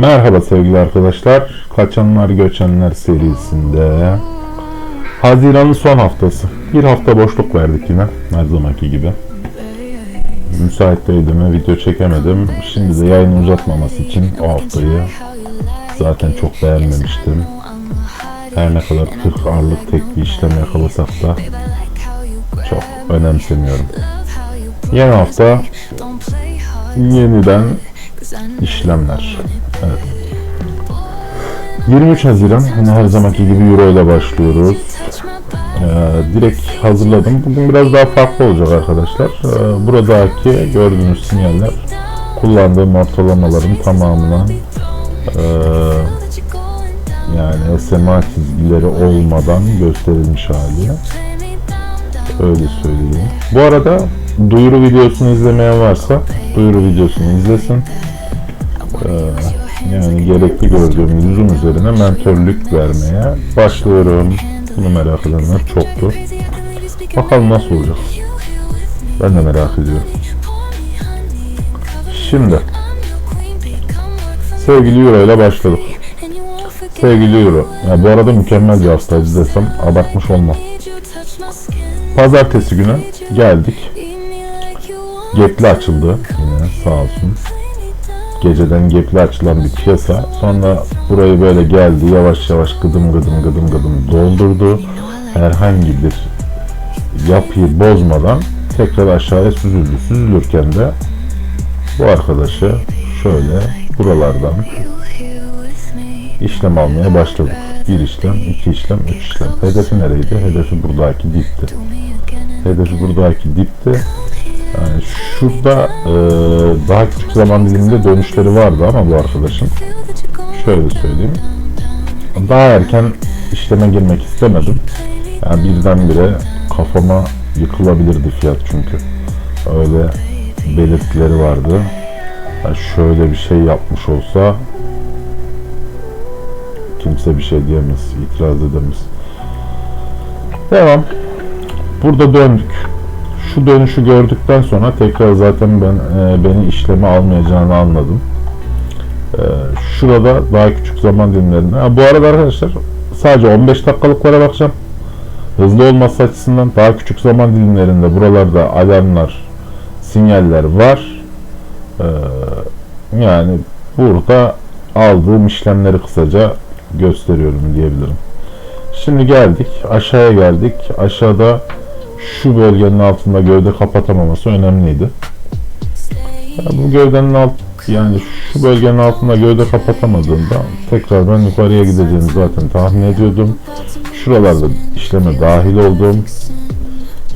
Merhaba sevgili arkadaşlar. Kaçanlar Göçenler serisinde Haziran'ın son haftası. Bir hafta boşluk verdik yine her zamanki gibi. Müsait değildim video çekemedim. Şimdi de yayını uzatmaması için o haftayı zaten çok beğenmemiştim. Her ne kadar 40 ağırlık tek bir işlem yakalasak da çok önemsemiyorum. Yeni hafta yeniden işlemler. Evet. 23 Haziran yine her zamanki gibi Euro ile başlıyoruz. Ee, direkt hazırladım. Bugün biraz daha farklı olacak arkadaşlar. Ee, buradaki gördüğünüz sinyaller kullandığım ortalamaların tamamına e, yani SMA çizgileri olmadan gösterilmiş hali. Öyle söyleyeyim. Bu arada duyuru videosunu izlemeyen varsa duyuru videosunu izlesin. Ee, yani gerekli gördüğüm yüzüm üzerine mentörlük vermeye başlıyorum. Bunu merak edenler çoktu. Bakalım nasıl olacak. Ben de merak ediyorum. Şimdi sevgili Euro ile başladık. Sevgili Euro. Ya bu arada mükemmel bir haftaydı desem abartmış olmam. Pazartesi günü geldik. Gepli açıldı yine sağ olsun. Geceden gepli açılan bir piyasa. Sonra burayı böyle geldi yavaş yavaş gıdım gıdım gıdım gıdım doldurdu. Herhangi bir yapıyı bozmadan tekrar aşağıya süzüldü. Süzülürken de bu arkadaşı şöyle buralardan işlem almaya başladık. Bir işlem, iki işlem, üç işlem. Hedefi nereydi? Hedefi buradaki dipti. Hedefi buradaki dipti. Yani şurada e, daha küçük zaman diliminde dönüşleri vardı ama bu arkadaşın şöyle söyleyeyim. Daha erken işleme girmek istemedim. Yani birdenbire kafama yıkılabilirdi fiyat çünkü. Öyle belirtileri vardı. Yani şöyle bir şey yapmış olsa kimse bir şey diyemez, itiraz edemez. Devam. Burada döndük. Şu dönüşü gördükten sonra tekrar zaten ben e, beni işleme almayacağını anladım. E, şurada daha küçük zaman dilimlerinde. Ha, bu arada arkadaşlar sadece 15 dakikalıklara bakacağım. Hızlı olması açısından daha küçük zaman dilimlerinde buralarda alarmlar, sinyaller var. E, yani burada aldığım işlemleri kısaca gösteriyorum diyebilirim. Şimdi geldik. Aşağıya geldik. Aşağıda şu bölgenin altında gövde kapatamaması önemliydi. Yani bu gövdenin alt yani şu bölgenin altında gövde kapatamadığında tekrar ben yukarıya gideceğini zaten tahmin ediyordum. Şuralarda işleme dahil oldum.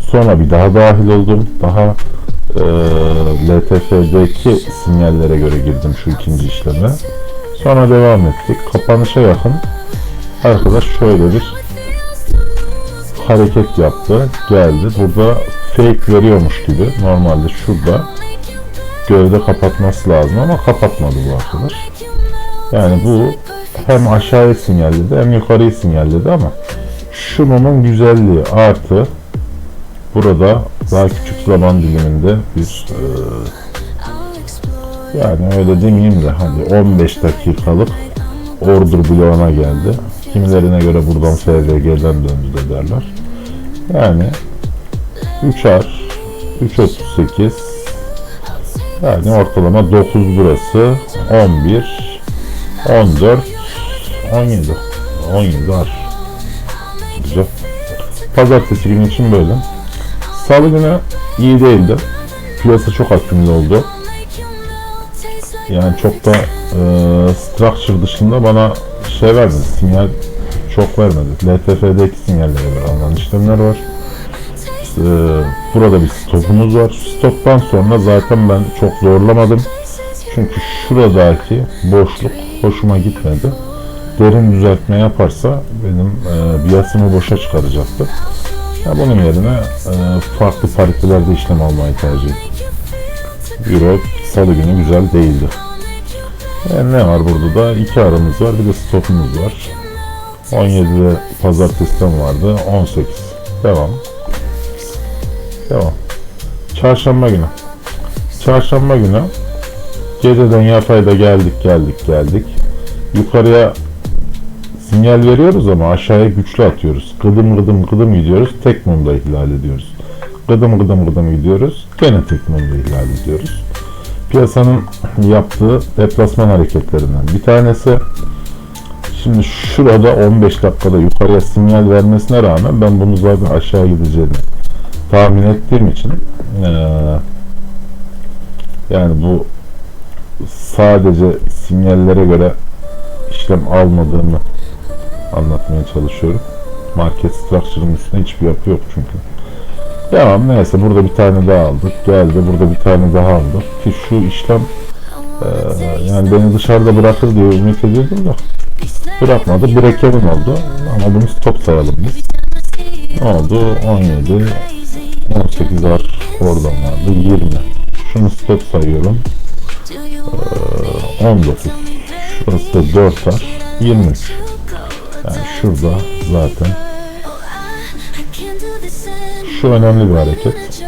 Sonra bir daha dahil oldum. Daha e, LTF'deki sinyallere göre girdim şu ikinci işleme. Sonra devam ettik. Kapanışa yakın arkadaş şöyle bir hareket yaptı. Geldi. Burada fake veriyormuş gibi. Normalde şurada gövde kapatması lazım ama kapatmadı bu arkadaş. Yani bu hem aşağıya sinyalledi hem yukarıyı sinyalledi ama şunun güzelliği artı burada daha küçük zaman diliminde bir e, yani öyle demeyeyim de hani 15 dakikalık order bloğuna geldi. Kimilerine göre buradan FVG'den döndü de derler. Yani 3R 3.38 yani ortalama 9 burası 11 14 17 17 ar. Güzel. Pazartesi günü için böyle. Salı günü iyi değildi. Piyasa çok akümlü oldu. Yani çok da e, structure dışında bana şey vermedi sinyal çok vermedi. LTF'deki sinyallere alınan işlemler var. İşte, burada bir stopumuz var. Stoptan sonra zaten ben çok zorlamadım. Çünkü şuradaki boşluk hoşuma gitmedi. Derin düzeltme yaparsa benim e, biasımı boşa çıkaracaktı. Ya bunun yerine e, farklı paritelerde işlem almayı tercih ettim. Euro salı günü güzel değildi. Yani ne var burada da? iki aramız var bir de stopumuz var. 17'de pazartesiden vardı. 18. Devam. Devam. Çarşamba günü. Çarşamba günü Geceden yatayda geldik geldik geldik. Yukarıya sinyal veriyoruz ama aşağıya güçlü atıyoruz. Gıdım gıdım gıdım gidiyoruz. Tek mumda ihlal ediyoruz. Gıdım gıdım gıdım gidiyoruz. Gene tek mumda ihlal ediyoruz. Piyasanın yaptığı deplasman hareketlerinden bir tanesi. Şimdi şurada 15 dakikada yukarıya sinyal vermesine rağmen ben bunu zaten aşağı gideceğini tahmin ettiğim için eee, yani bu sadece sinyallere göre işlem almadığını anlatmaya çalışıyorum. Market structure'ın üstünde hiçbir yapı yok çünkü. Tamam neyse burada bir tane daha aldık. Geldi burada bir tane daha aldık. Ki şu işlem eee, yani beni dışarıda bırakır diye ümit ediyordum da bırakmadı. Break-even oldu. Ama bunu stop sayalım biz. Ne oldu? 17 18 var oradan vardı 20 şunu stop sayıyorum Ee, 19 şurası da 4 var 23 yani şurada zaten şu önemli bir hareket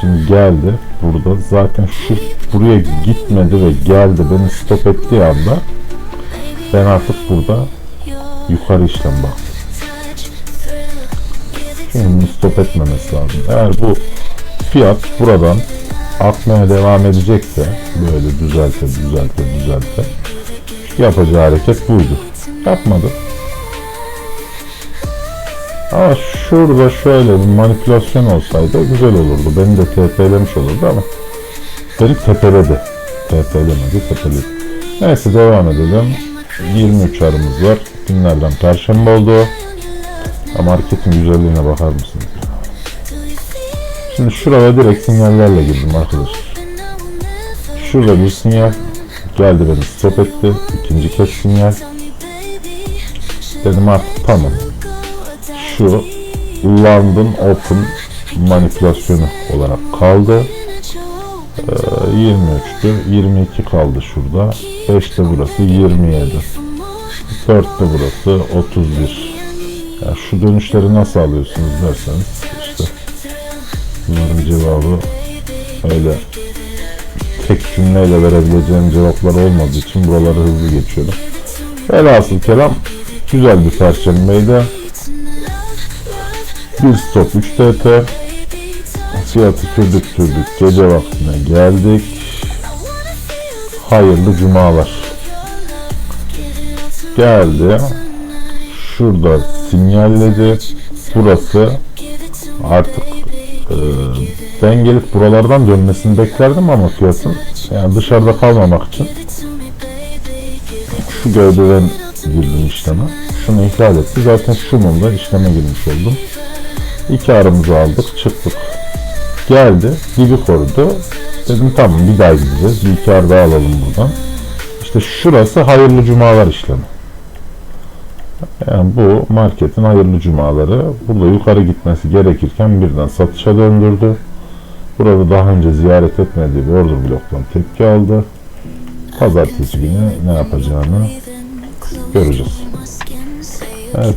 şimdi geldi burada zaten şu buraya gitmedi ve geldi beni stop ettiği anda ben artık burada yukarı işlem baktım Şimdi stop etmemesi lazım. Eğer bu fiyat buradan artmaya devam edecekse böyle düzelte düzelte düzelte yapacağı hareket buydu. Yapmadı. Ama şurada şöyle bir manipülasyon olsaydı güzel olurdu. Beni de TP'lemiş olurdu ama beni tepeledi. TP'lemedi, tepeledi. Neyse devam edelim. 23 arımız var. Günlerden perşembe oldu. Ama marketin güzelliğine bakar mısın? Şimdi şuraya direkt sinyallerle girdim arkadaşlar. Şurada bir sinyal geldi beni stop etti. İkinci kez sinyal. Dedim artık tamam. Şu London Open manipülasyonu olarak kaldı. Ee, 23'tü. 22 kaldı şurada. 5'te burası 27. 4'te burası 31. Ya şu dönüşleri nasıl alıyorsunuz derseniz işte bunların cevabı öyle tek cümleyle verebileceğim cevaplar olmadığı için buraları hızlı geçiyorum. Velhasıl kelam güzel bir perşembeydi. Bir stop 3 TT fiyatı sürdük sürdük gece vaktine geldik. Hayırlı cumalar. Geldi şurada sinyalledi. Burası artık e, ben gelip buralardan dönmesini beklerdim ama fiyatın yani dışarıda kalmamak için şu gövdeden girdim işleme. Şunu ihlal etti. Zaten şu mumda işleme girmiş oldum. İki aramızı aldık çıktık. Geldi dibi korudu. Dedim tamam bir daha gideceğiz. Bir iki ar daha alalım buradan. İşte şurası hayırlı cumalar işlemi. Yani bu marketin hayırlı cumaları burada yukarı gitmesi gerekirken birden satışa döndürdü. Burada daha önce ziyaret etmediği bir order bloktan tepki aldı. Pazartesi günü ne yapacağını göreceğiz. Evet.